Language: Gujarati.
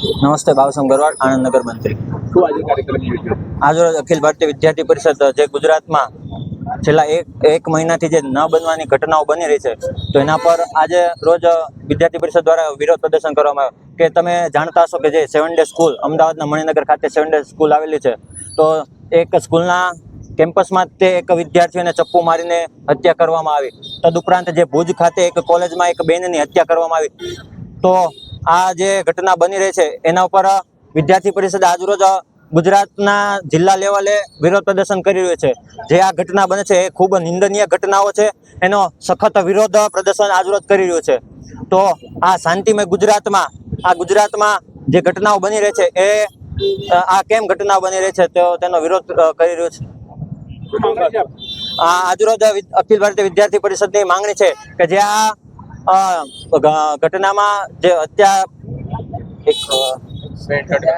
નમસ્તે ભાવસમ ગરવાડ આણંદનગર મંત્રી. શું આજે કાર્યક્રમ યોજ્યો? આજરોજ અખિલ ભારતીય વિદ્યાર્થી પરિષદ જે ગુજરાતમાં છેલ્લા એક એક મહિનાથી જે ન બનવાની ઘટનાઓ બની રહી છે તો એના પર આજે રોજ વિદ્યાર્થી પરિષદ દ્વારા વિરોધ પ્રદર્શન કરવામાં આવ્યું. કે તમે જાણતા હશો કે જે સેવન ડે સ્કૂલ અમદાવાદના મણિનગર ખાતે સેવન ડે સ્કૂલ આવેલી છે તો એક સ્કૂલના કેમ્પસમાં તે એક વિદ્યાર્થીઓને ચપ્પુ મારીને હત્યા કરવામાં આવી. તદુપરાંત જે ભુજ ખાતે એક કોલેજમાં એક બેનની હત્યા કરવામાં આવી. તો આ જે ઘટના બની રહી છે એના ઉપર વિદ્યાર્થી પરિષદ આજરોજ ગુજરાતના જિલ્લા લેવલે વિરોધ પ્રદર્શન કરી રહ્યું છે. જે આ ઘટના બને છે એ ખૂબ નિંદનીય ઘટનાઓ છે. એનો સખત વિરોધ પ્રદર્શન આજરોજ કરી રહ્યું છે. તો આ શાંતિમય ગુજરાતમાં આ ગુજરાતમાં જે ઘટનાઓ બની રહી છે એ આ કેમ ઘટના બની રહી છે તો તેનો વિરોધ કરી રહ્યો છે. આજરોજ અખિલ ભારતીય વિદ્યાર્થી પરિષદની માંગણી છે કે જે આ ઘટનામાં જે હત્યા એક